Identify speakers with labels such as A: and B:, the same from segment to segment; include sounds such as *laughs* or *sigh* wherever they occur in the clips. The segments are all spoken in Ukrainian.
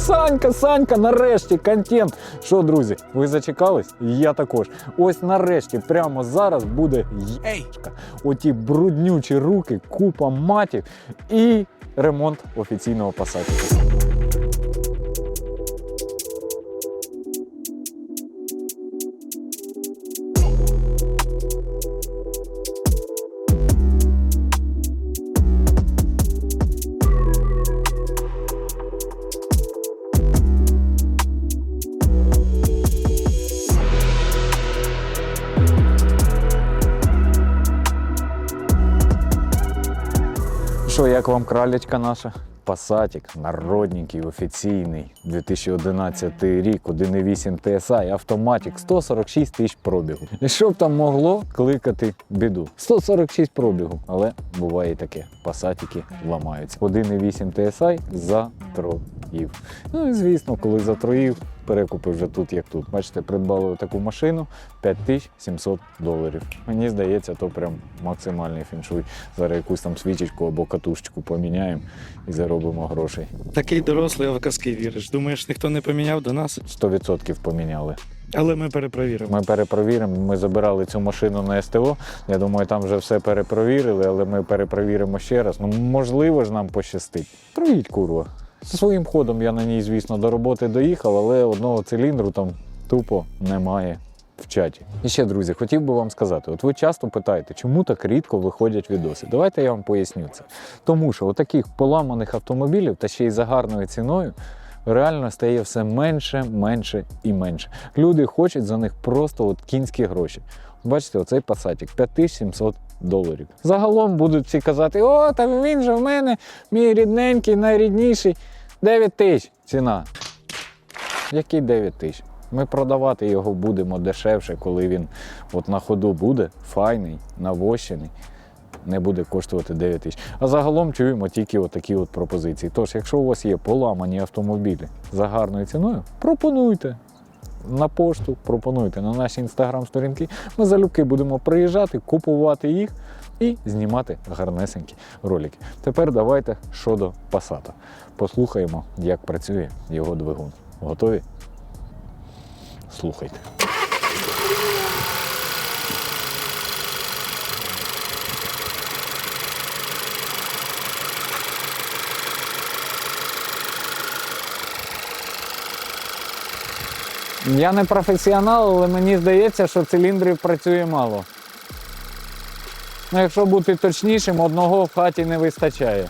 A: Санька, Санька, нарешті контент. Що, друзі, ви зачекались? Я також. Ось нарешті, прямо зараз буде єчка. Оті бруднючі руки, купа матів і ремонт офіційного пасатіка. Кралечка наша? Пасатік, народненький, офіційний, 2011 рік, 1.8 TSI, автоматік, 146 тисяч пробігу. І що б там могло кликати біду? 146 пробігу, але буває таке. Пасатіки ламаються. 1.8 TSI затроїв. Ну і звісно, коли затроїв, перекупи вже тут як тут. Бачите, придбали таку машину 5700 доларів. Мені здається, то прям максимальний фіншуй. Зараз якусь там свічечку або катушечку поміняємо і заробимо грошей.
B: Такий дорослий, а в казки віриш. Думаєш, ніхто не поміняв до нас,
A: 100% поміняли.
B: але ми перепровіримо.
A: Ми перепровіримо. Ми забирали цю машину на СТО. Я думаю, там вже все перепровірили, але ми перепровіримо ще раз. Ну, можливо ж нам пощастить. Троїть курва. Своїм ходом я на ній, звісно, до роботи доїхав, але одного циліндру там тупо немає в чаті. І ще, друзі, хотів би вам сказати: от ви часто питаєте, чому так рідко виходять відоси. Давайте я вам поясню це. Тому що отаких поламаних автомобілів та ще й за гарною ціною. Реально стає все менше, менше і менше. Люди хочуть за них просто от кінські гроші. Бачите, оцей пасатік 5700 доларів. Загалом будуть всі казати: о, та він же в мене, мій рідненький, найрідніший. 9 тисяч ціна. Який 9 тисяч? Ми продавати його будемо дешевше, коли він от на ходу буде, файний, навощений. Не буде коштувати 9 тисяч. А загалом чуємо тільки отакі от пропозиції. Тож, якщо у вас є поламані автомобілі за гарною ціною, пропонуйте на пошту, пропонуйте на наші інстаграм-сторінки. Ми залюбки будемо приїжджати, купувати їх і знімати гарнесенькі ролики. Тепер давайте щодо Passat. Послухаємо, як працює його двигун. Готові? Слухайте. Я не професіонал, але мені здається, що циліндрів працює мало. Ну, якщо бути точнішим, одного в хаті не вистачає.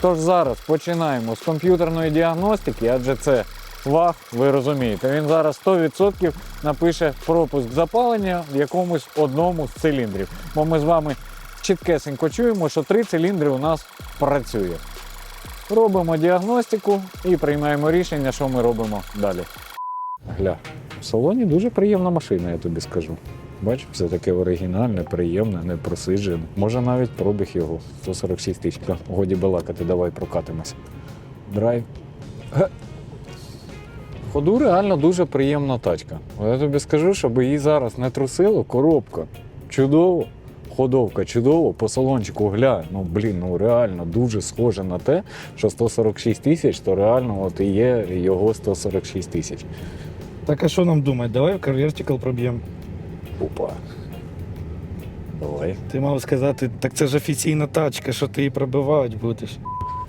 A: Тож зараз починаємо з комп'ютерної діагностики, адже це ВАГ, ви розумієте. Він зараз 100% напише пропуск запалення в якомусь одному з циліндрів. Бо ми з вами чіткесенько чуємо, що три циліндри у нас працює. Робимо діагностику і приймаємо рішення, що ми робимо далі. Гля, в салоні дуже приємна машина, я тобі скажу. Бач, все таке оригінальне, приємне, не просиджене. Може навіть пробіг його 146 тисяч. Годі балакати, давай прокатимося. Драйв. Ходу реально дуже приємна тачка. Я тобі скажу, щоб її зараз не трусило, коробка. Чудово. Ходовка чудово, по салончику глянь. Ну блін, ну реально дуже схоже на те, що 146 тисяч, то реально от і є його 146 тисяч.
B: Так а що нам думати? Давай в Carvertical проб'ємо.
A: Опа. Давай.
B: Ти мав сказати, так це ж офіційна тачка, що ти її пробивати будеш.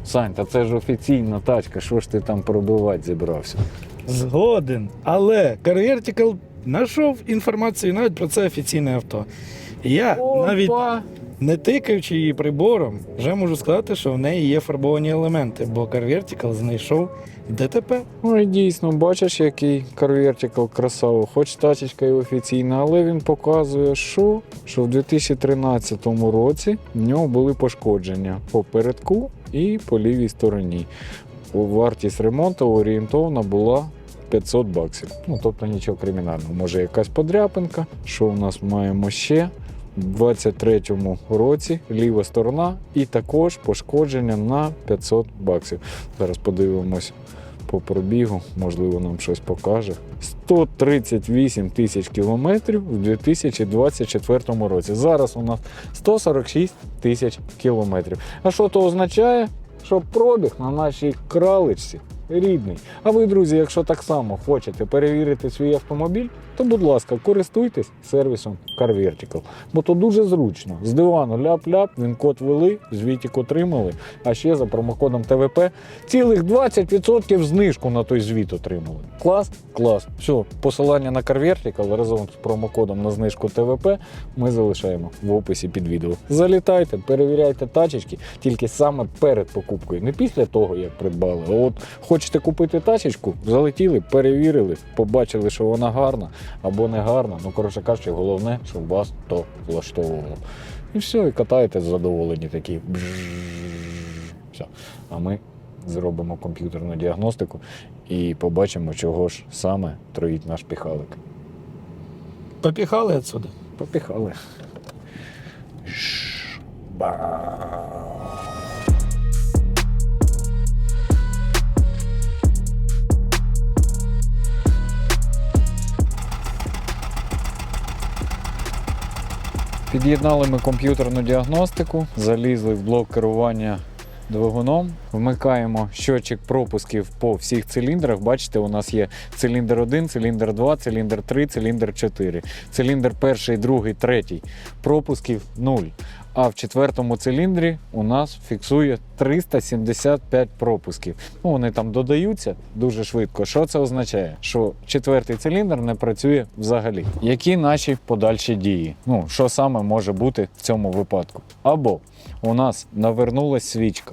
A: Сань, та це ж офіційна тачка, що ж ти там пробивати зібрався?
B: Згоден. Але Carvertical знайшов інформацію навіть про це офіційне авто. І Я навіть не тикаючи її прибором, вже можу сказати, що в неї є фарбовані елементи, бо Carvertical знайшов ДТП.
A: Ой, дійсно, бачиш, який карвертикал красава. Хоч тачечка і офіційна, але він показує, що, що в 2013 році в нього були пошкодження по передку і по лівій стороні. Вартість ремонту орієнтовна була 500 баксів. Ну, тобто нічого кримінального. Може якась подряпинка. Що в нас маємо ще? У 23-му році ліва сторона і також пошкодження на 500 баксів. Зараз подивимось по пробігу, можливо, нам щось покаже. 138 тисяч кілометрів у 2024 році. Зараз у нас 146 тисяч кілометрів. А що то означає? Що пробіг на нашій краличці рідний. А ви, друзі, якщо так само хочете перевірити свій автомобіль, то будь ласка, користуйтесь сервісом Car Vertical. Бо то дуже зручно. З дивану ляп-ляп, він код ввели, звітік отримали, а ще за промокодом ТВП цілих 20% знижку на той звіт отримали. Клас, клас. Все, посилання на Car Vertical разом з промокодом на знижку ТВП ми залишаємо в описі під відео. Залітайте, перевіряйте тачечки тільки саме перед покупкою, не після того, як придбали. А от хочете купити тачечку, залетіли, перевірили, побачили, що вона гарна або не гарна. Ну, коротше кажучи, головне, щоб вас то влаштовувало. І все, і катаєте задоволені такі. Все. А ми зробимо комп'ютерну діагностику і побачимо, чого ж саме троїть наш піхалик.
B: Попіхали відсюди.
A: Попіхали. Ба. Під'єднали ми комп'ютерну діагностику, залізли в блок керування двигуном, вмикаємо щотчик пропусків по всіх циліндрах. Бачите, у нас є циліндр 1, циліндр 2, циліндр 3, циліндр 4. Циліндр перший, другий, третій. Пропусків 0. А в четвертому циліндрі у нас фіксує 375 пропусків. Ну, вони там додаються дуже швидко. Що це означає? Що четвертий циліндр не працює взагалі. Які наші подальші дії? Ну, що саме може бути в цьому випадку? Або у нас навернулась свічка,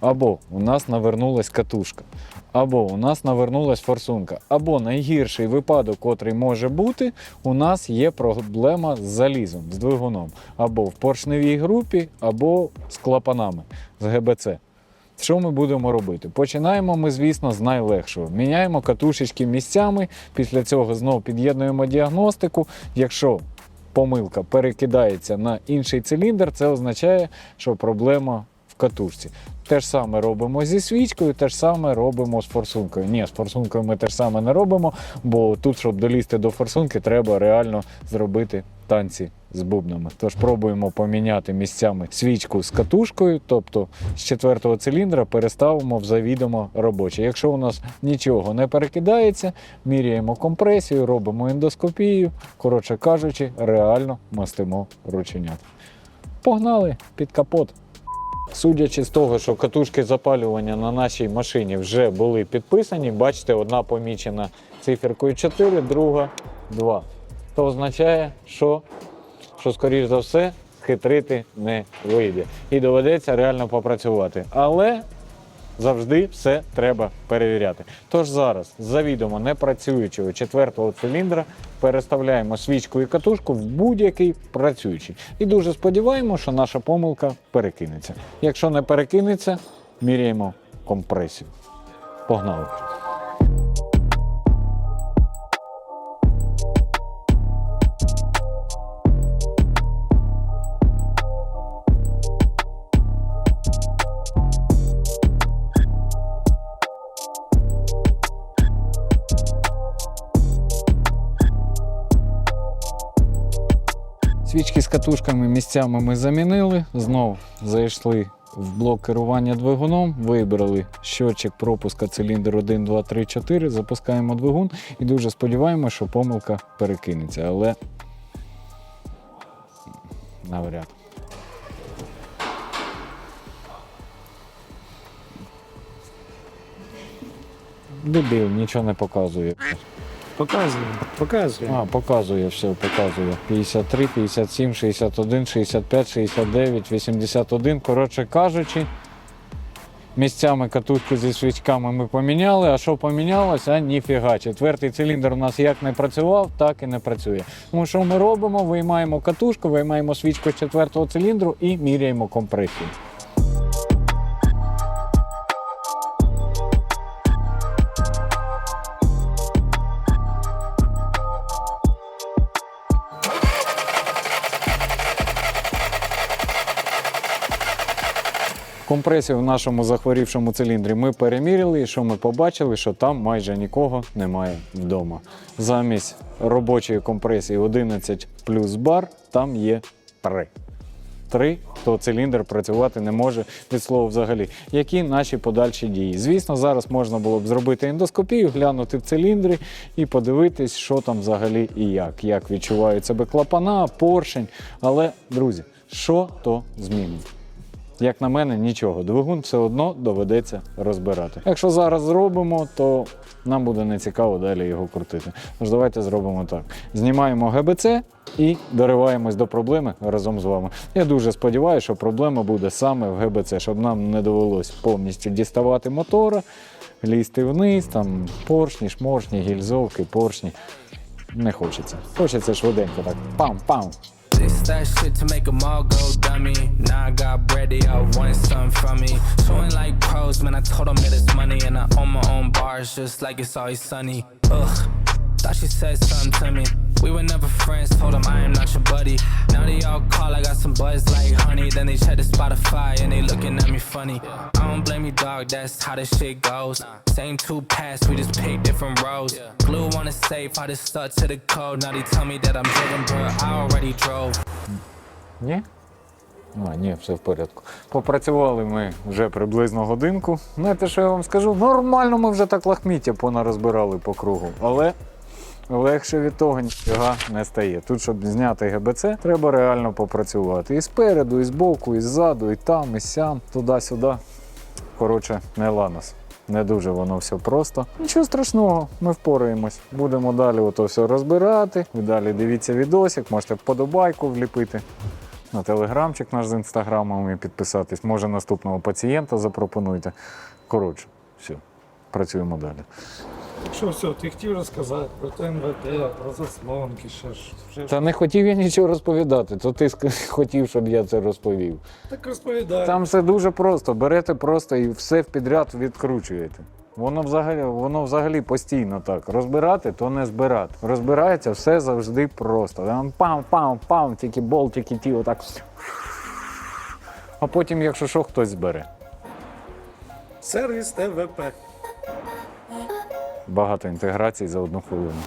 A: або у нас навернулась катушка, або у нас навернулась форсунка, або найгірший випадок, котрий може бути, у нас є проблема з залізом, з двигуном, або в поршневій групі, або з клапанами, з ГБЦ. Що ми будемо робити? Починаємо ми, звісно, з найлегшого. Міняємо катушечки місцями, після цього знову під'єднуємо діагностику. Якщо помилка перекидається на інший циліндр, це означає, що проблема катушці. Те ж саме робимо зі свічкою, те ж саме робимо з форсункою. Ні, з форсункою ми те ж саме не робимо, бо тут, щоб долізти до форсунки, треба реально зробити танці з бубнами. Тож пробуємо поміняти місцями свічку з катушкою, тобто з четвертого циліндра переставимо в завідомо робоче. Якщо у нас нічого не перекидається, міряємо компресію, робимо ендоскопію. Коротше кажучи, реально мастимо рученят. Погнали під капот. Судячи з того, що катушки запалювання на нашій машині вже були підписані, бачите, одна помічена циферкою 4, друга 2. Це означає, що, що скоріш за все, хитрити не вийде. І доведеться реально попрацювати. Але завжди все треба перевіряти. Тож зараз завідомо не працюючого четвертого циліндра переставляємо свічку і катушку в будь-який працюючий. І дуже сподіваємося, що наша помилка перекинеться. Якщо не перекинеться, міряємо компресію. Погнали! Свічки з катушками місцями ми замінили. Знов зайшли в блок керування двигуном, вибрали щотчик пропуска циліндр 1, 2, 3, 4, запускаємо двигун і дуже сподіваємося, що помилка перекинеться, але навряд. Дебіл, нічого не показує.
B: Показує, показує.
A: А, показує все, показує. 53, 57, 61, 65, 69, 81. Коротше кажучи, місцями катушки зі свічками ми поміняли. А що помінялося? А ніфіга. Четвертий циліндр у нас як не працював, так і не працює. Тому що ми робимо? Виймаємо катушку, виймаємо свічку з четвертого циліндру і міряємо компресію. Компресію в нашому захворівшому циліндрі ми переміряли, і що ми побачили, що там майже нікого немає вдома. Замість робочої компресії 11 плюс бар там є 3. три, то циліндр працювати не може від слова взагалі. Які наші подальші дії? Звісно, зараз можна було б зробити ендоскопію, глянути в циліндрі і подивитись, що там взагалі і як, як відчувають себе клапана, поршень. Але, друзі, що то змінить? Як на мене, нічого. Двигун все одно доведеться розбирати. Якщо зараз зробимо, то нам буде нецікаво далі його крутити. Тож давайте зробимо так: знімаємо ГБЦ і дориваємось до проблеми разом з вами. Я дуже сподіваюся, що проблема буде саме в ГБЦ, щоб нам не довелось повністю діставати мотора, лізти вниз, там поршні, шморшні, гільзовки, поршні. Не хочеться. Хочеться швиденько так. Пам-пам.
C: That shit to make 'em all go dummy. Now I got bready, I want something from me. Showing like pros, man, I told 'em that it's money. And I own my own bars, just like it's always sunny. Ugh, thought she said something to me. We were never friends, told told 'em I am not your buddy. Now they all call, I got some buzz like honey. Then they check the Spotify and they looking at me funny. I don't blame you, dog, that's how this shit goes. Same two paths, we just pick different roads. On the safe, I just stuck to the code. Now they tell me that I'm driven, but I already drove.
A: Ні? А, ні, все в порядку. Попрацювали ми вже приблизно годинку. Знаєте, що я вам скажу? Нормально ми вже так лахміття понарозбирали по кругу. Але легше від того ніфіга не стає. Тут, щоб зняти ГБЦ, треба реально попрацювати. І спереду, і збоку, і ззаду, і там, і сям, туди-сюди. Коротше, не ланос. Не дуже воно все просто. Нічого страшного, ми впораємось. Будемо далі ото все розбирати. Ви далі дивіться відосик, можете вподобайку вліпити на телеграмчик наш з інстаграмом і підписатись. Може наступного пацієнта запропонуйте. Коротше, все, працюємо далі.
B: Що все, ти хотів розказати про ТНВД, про заслонки, ще ж.
A: Та не хотів я нічого розповідати, то ти ск- *laughs* хотів, щоб я це розповів.
B: Так розповідай.
A: Там все дуже просто. Берете просто і все в підряд відкручуєте. Воно взагалі, воно взагалі постійно так. Розбирати, то не збирати. Розбирається все завжди просто. Там пам-пам-пам, тільки болтики ті, отак. А потім, якщо що, хтось збере.
B: Сервіс ТВП.
A: Багато інтеграцій за одну хвилину.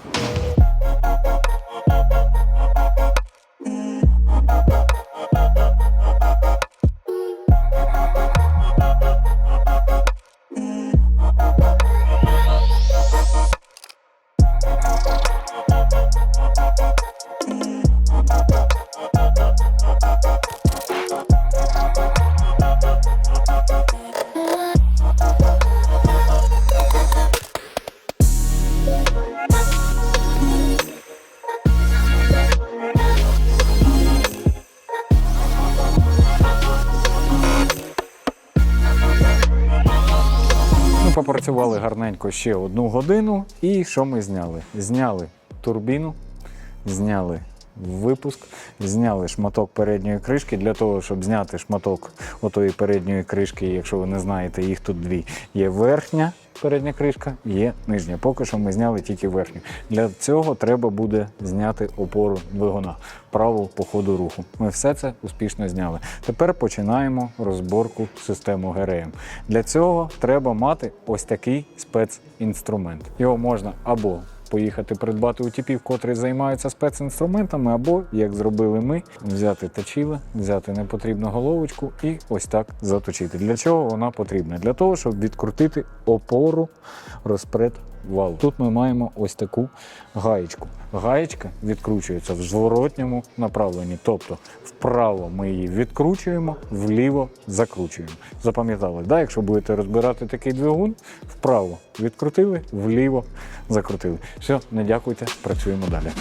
A: Попрацювали гарненько ще одну годину. І що ми зняли? Зняли турбіну, зняли випуск, зняли шматок передньої кришки. Для того, щоб зняти шматок отої передньої кришки, якщо ви не знаєте, їх тут дві. Є верхня передня кришка, є нижня. Поки що ми зняли тільки верхню. Для цього треба буде зняти опору двигуна, праву по ходу руху. Ми все це успішно зняли. Тепер починаємо розборку системи ГРМ. Для цього треба мати ось такий спецінструмент. Його можна або Поїхати придбати у типів, котрі займаються спецінструментами, або, як зробили ми, взяти точіле, взяти непотрібну головочку і ось так заточити. Для чого вона потрібна? Для того, щоб відкрутити опору розпред валу. Тут ми маємо ось таку гаєчку. Гаєчка відкручується в зворотньому направленні, тобто вправо ми її відкручуємо, вліво закручуємо. Запам'ятали, да? якщо будете розбирати такий двигун, вправо відкрутили, вліво закрутили. Все, не дякуйте, працюємо далі.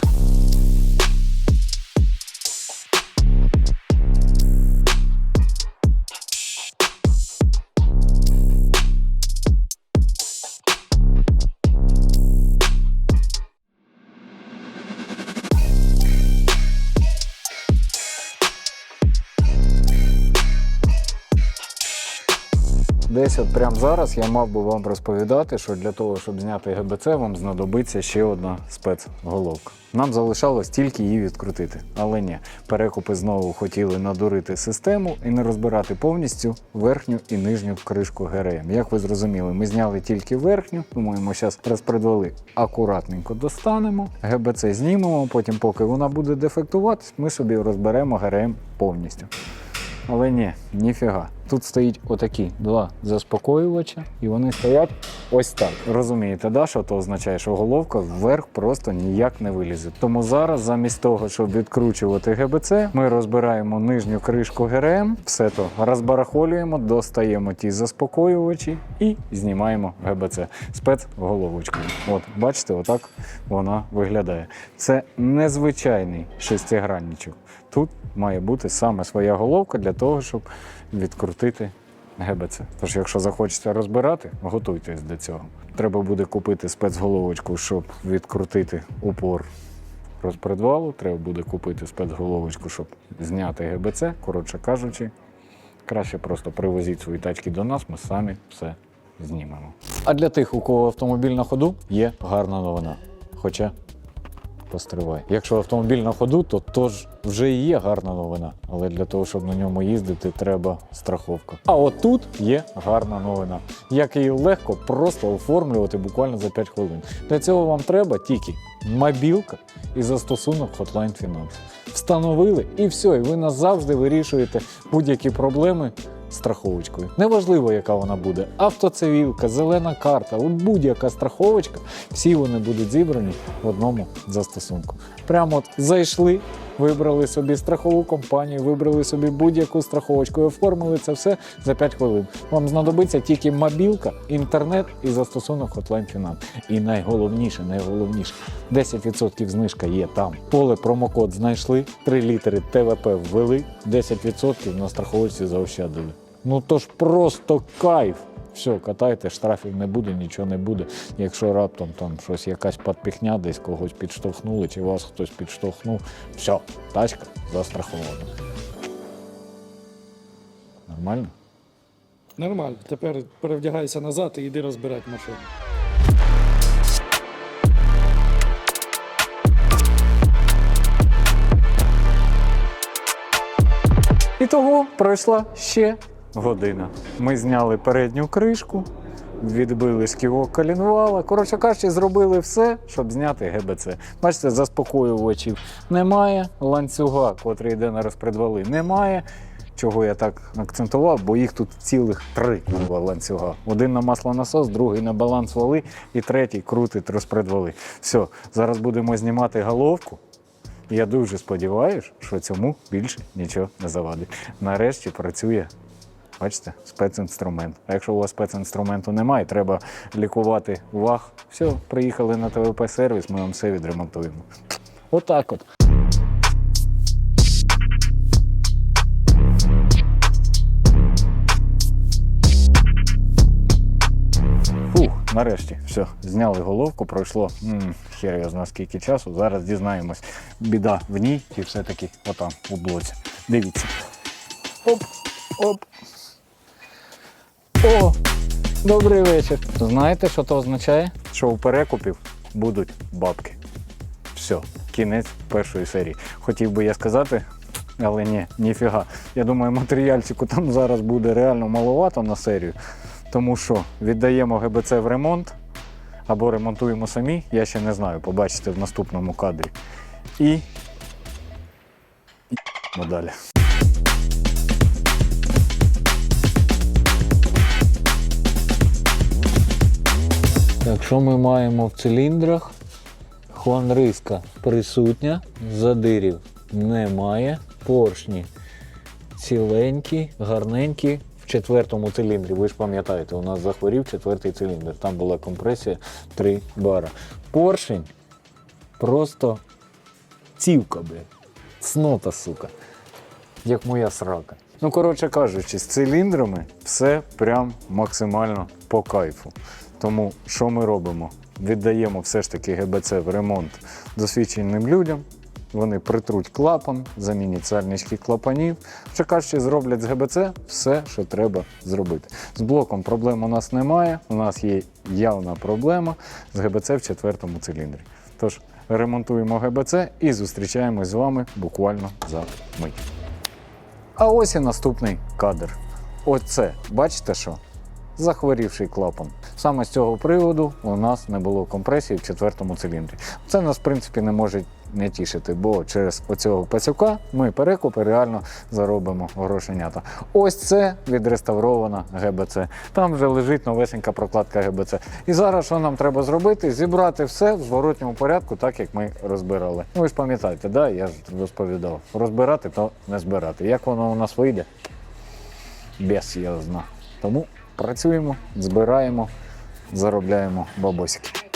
A: От прямо зараз я мав би вам розповідати, що для того, щоб зняти ГБЦ, вам знадобиться ще одна спецголовка. Нам залишалось тільки її відкрутити. Але ні, перекупи знову хотіли надурити систему і не розбирати повністю верхню і нижню кришку ГРМ. Як ви зрозуміли, ми зняли тільки верхню, думаю, ми зараз розпредвали акуратненько достанемо, ГБЦ знімемо, потім, поки вона буде дефектуватись, ми собі розберемо ГРМ повністю. Але ні, ніфіга. Тут стоїть отакі два заспокоювача, і вони стоять ось так. Розумієте, да, що то означає, що головка вверх просто ніяк не вилізе. Тому зараз, замість того, щоб відкручувати ГБЦ, ми розбираємо нижню кришку ГРМ, все то розбарахолюємо, достаємо ті заспокоювачі і знімаємо ГБЦ спецголовочкою. От, бачите, отак вона виглядає. Це незвичайний шестигранничок. Тут має бути саме своя головка для того, щоб відкрутити ГБЦ. Тож, якщо захочете розбирати, готуйтесь до цього. Треба буде купити спецголовочку, щоб відкрутити упор розпредвалу. Треба буде купити спецголовочку, щоб зняти ГБЦ. Коротше кажучи, краще просто привозіть свої тачки до нас, ми самі все знімемо. А для тих, у кого автомобіль на ходу, є гарна новина. Хоча постривай. Якщо автомобіль на ходу, то, то ж вже і є гарна новина. Але для того, щоб на ньому їздити, треба страховка. А от тут є гарна новина, як її легко просто оформлювати буквально за 5 хвилин. Для цього вам треба тільки мобілка і застосунок Hotline Finance. Встановили і все, і ви назавжди вирішуєте будь-які проблеми страховочкою. Неважливо, яка вона буде: автоцивілка, зелена карта, будь-яка страховочка, всі вони будуть зібрані в одному застосунку. Прямо от зайшли, вибрали собі страхову компанію, вибрали собі будь-яку страховочку і оформили це все за 5 хвилин. Вам знадобиться тільки мобілка, інтернет і застосунок Hotline Finance. І найголовніше, найголовніше, 10% знижка є там. Поле промокод знайшли, 3 літери ТВП ввели, 10% на страховочці заощадили. Ну то ж просто кайф. Все, катайте, штрафів не буде, нічого не буде. Якщо раптом там щось якась подпіхня, десь когось підштовхнули, чи вас хтось підштовхнув, все, тачка застрахована. Нормально?
B: Нормально. Тепер перевдягайся назад і йди розбирати машину.
A: І того пройшла ще година. Ми зняли передню кришку, відбили шківок колінвала. Коротше кажучи, зробили все, щоб зняти ГБЦ. Бачите, заспокоювачів немає, ланцюга, котрий йде на розпредвали, немає. Чого я так акцентував, бо їх тут цілих три ланцюга. Один на маслонасос, другий на баланс вали і третій крутить розпредвали. Все, зараз будемо знімати головку. Я дуже сподіваюся, що цьому більше нічого не завадить. Нарешті працює, бачите, спецінструмент. А якщо у вас спецінструменту немає, треба лікувати ваг. Все, приїхали на ТВП сервіс, ми вам все відремонтуємо. Отак от. Фух, нарешті, все, зняли головку, пройшло хер я знаю скільки часу. Зараз дізнаємось, біда в ній чи все-таки отам у блоці. Дивіться. Оп, оп. О! Добрий вечір. Знаєте, що то означає? Що у перекупів будуть бабки. Все, кінець першої серії. Хотів би я сказати, але ні, ніфіга. Я думаю, матеріальчику там зараз буде реально маловато на серію. Тому що віддаємо ГБЦ в ремонт або ремонтуємо самі, я ще не знаю, побачите в наступному кадрі. І далі. Так, що ми маємо в циліндрах? Хуанриска присутня, задирів немає, поршні ціленькі, гарненькі. В четвертому циліндрі, ви ж пам'ятаєте, у нас захворів четвертий циліндр. Там була компресія 3 бара. Поршень просто цівка, блядь. Цнота, сука. Як моя срака. Ну, коротше кажучи, з циліндрами все прям максимально по кайфу. Тому що ми робимо? Віддаємо все ж таки ГБЦ в ремонт досвідченим людям. Вони притруть клапан, замінять сальнички клапанів. Ще кажучи, зроблять з ГБЦ все, що треба зробити. З блоком проблем у нас немає. У нас є явна проблема з ГБЦ в четвертому циліндрі. Тож ремонтуємо ГБЦ і зустрічаємось з вами буквально за мить. А ось і наступний кадр. Оце, бачите що? Захворівший клапан. Саме з цього приводу у нас не було компресії в четвертому циліндрі. Це нас, в принципі, не може не тішити, бо через оцього пацюка ми перекупи реально заробимо грошенята. Ось це відреставрована ГБЦ. Там вже лежить новесенька прокладка ГБЦ. І зараз що нам треба зробити? Зібрати все в зворотньому порядку, так як ми розбирали. Ну, ви ж пам'ятаєте, да? я ж розповідав. Розбирати то не збирати. Як воно у нас вийде? Без я знаю. Тому працюємо, збираємо, заробляємо бабосики.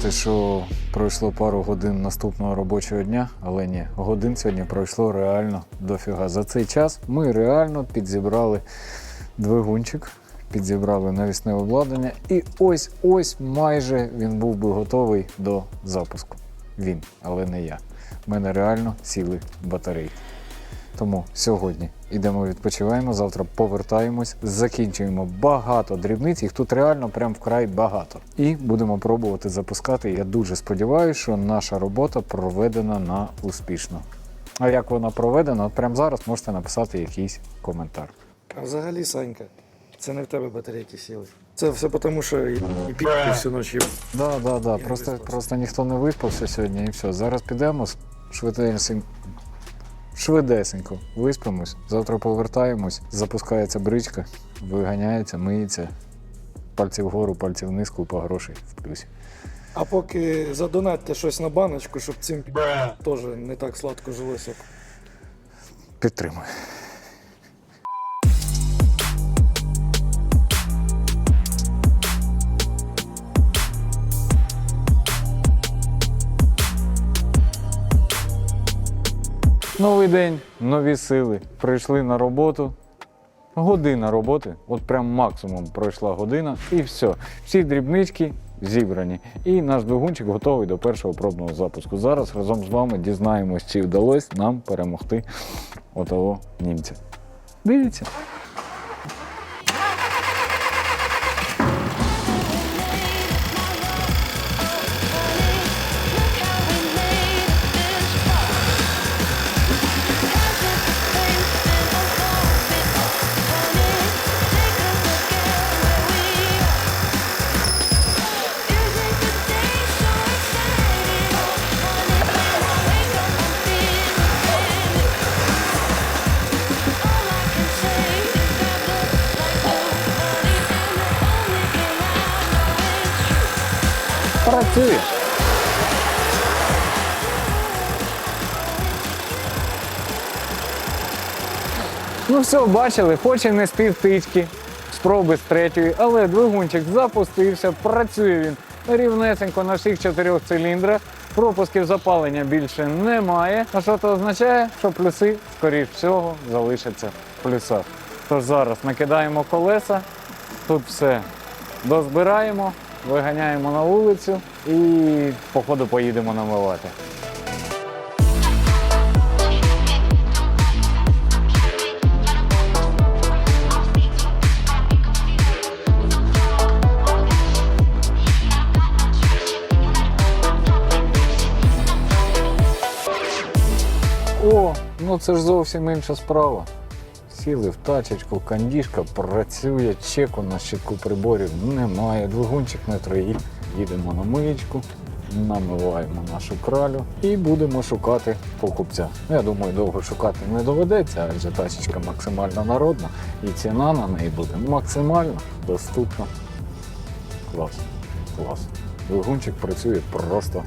A: Сказати, що пройшло пару годин наступного робочого дня, але ні, годин сьогодні пройшло реально дофіга. За цей час ми реально підзібрали двигунчик, підзібрали навісне обладнання, і ось ось майже він був би готовий до запуску. Він, але не я. У мене реально сіли батарейки. Тому сьогодні йдемо відпочиваємо, завтра повертаємось, закінчуємо багато дрібниць, їх тут реально прям вкрай багато. І будемо пробувати запускати. Я дуже сподіваюся, що наша робота проведена на успішно. А як вона проведена, от прямо зараз можете написати якийсь коментар.
B: А взагалі, Санька, це не в тебе батарейки сіли. Це все тому, що і, і всю їв.
A: Да, да, да. Просто, просто ніхто не виспався сьогодні і все. Зараз підемо швидесенько. Швидесенько виспимось, завтра повертаємось, запускається бричка, виганяється, миється. Пальці вгору, пальці вниз, купа грошей в плюсі.
B: А поки задонатьте щось на баночку, щоб цим теж не так сладко жилося.
A: Підтримую. Новий день, нові сили. Прийшли на роботу. Година роботи, от прям максимум пройшла година, і все. Всі дрібнички зібрані. І наш двигунчик готовий до першого пробного запуску. Зараз разом з вами дізнаємось, чи вдалося нам перемогти отого німця. Дивіться. Працює. Ну все, бачили, хоч і не з півтички, спроби з третьої, але двигунчик запустився, працює він рівнесенько на всіх чотирьох циліндрах. Пропусків запалення більше немає. А що це означає? Що плюси, скоріш всього, залишаться в плюсах. Тож зараз накидаємо колеса, тут все дозбираємо, виганяємо на вулицю і походу поїдемо намивати. О, ну це ж зовсім інша справа. Сіли в тачечку, кандішка працює, чеку на щитку приборів немає, двигунчик не троїть. Їдемо на миєчку, намиваємо нашу кралю і будемо шукати покупця. Ну, Я думаю, довго шукати не доведеться, адже тачечка максимально народна і ціна на неї буде максимально доступна. Клас, клас. Двигунчик працює просто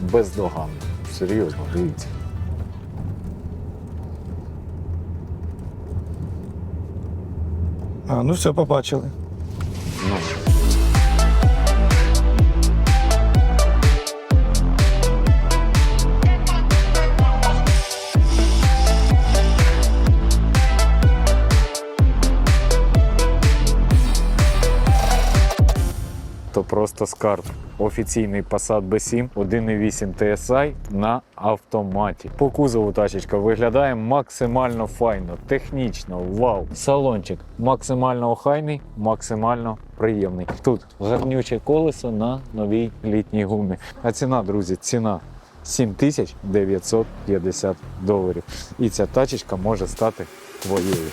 A: бездоганно. Серйозно, дивіться.
B: А, ну все, побачили.
A: Ну, Автоскарб. Офіційний Passat B7 1.8 TSI на автоматі. По кузову тачечка виглядає максимально файно, технічно, вау. Салончик максимально охайний, максимально приємний. Тут гарнюче колесо на новій літній гумі. А ціна, друзі, ціна 7950 доларів. І ця тачечка може стати твоєю.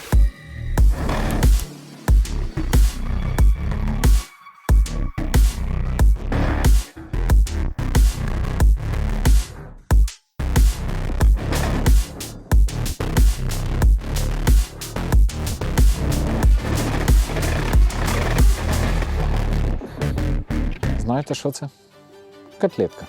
A: Знаєте, що це? Котлетка.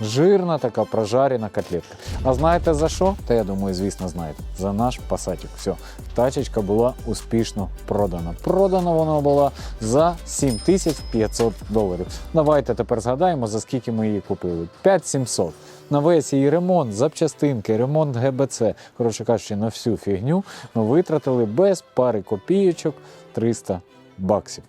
A: Жирна така прожарена котлетка. А знаєте за що? Та я думаю, звісно, знаєте. За наш пасатик. Все. Тачечка була успішно продана. Продана вона була за 7500 доларів. Давайте тепер згадаємо, за скільки ми її купили. 5700. На весь її ремонт, запчастинки, ремонт ГБЦ. Коротше кажучи, на всю фігню ми витратили без пари копійочок 300 баксів.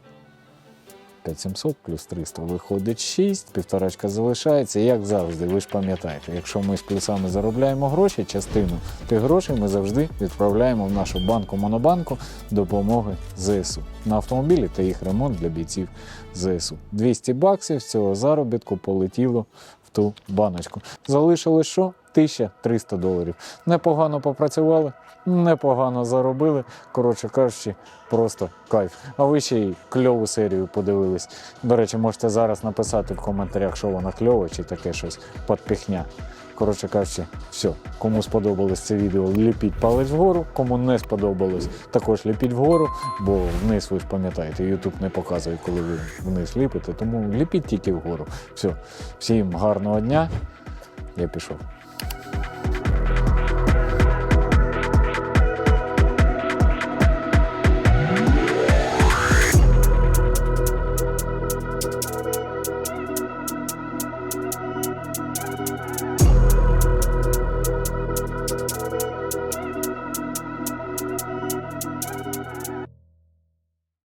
A: 5700 плюс 300 виходить 6, півторачка залишається, як завжди, ви ж пам'ятаєте, якщо ми з плюсами заробляємо гроші, частину тих грошей ми завжди відправляємо в нашу банку Монобанку допомоги ЗСУ на автомобілі та їх ремонт для бійців ЗСУ. 200 баксів з цього заробітку полетіло в ту баночку. Залишилось що? 1300 доларів. Непогано попрацювали, непогано заробили. Коротше кажучи, просто кайф. А ви ще й кльову серію подивились. До речі, можете зараз написати в коментарях, що вона кльова чи таке щось подпіхня. Коротше кажучи, все. Кому сподобалось це відео, ліпіть палець вгору. Кому не сподобалось, також ліпіть вгору, бо вниз ви ж пам'ятаєте, YouTube не показує, коли ви вниз ліпите, тому ліпіть тільки вгору. Все. Всім гарного дня. Я пішов.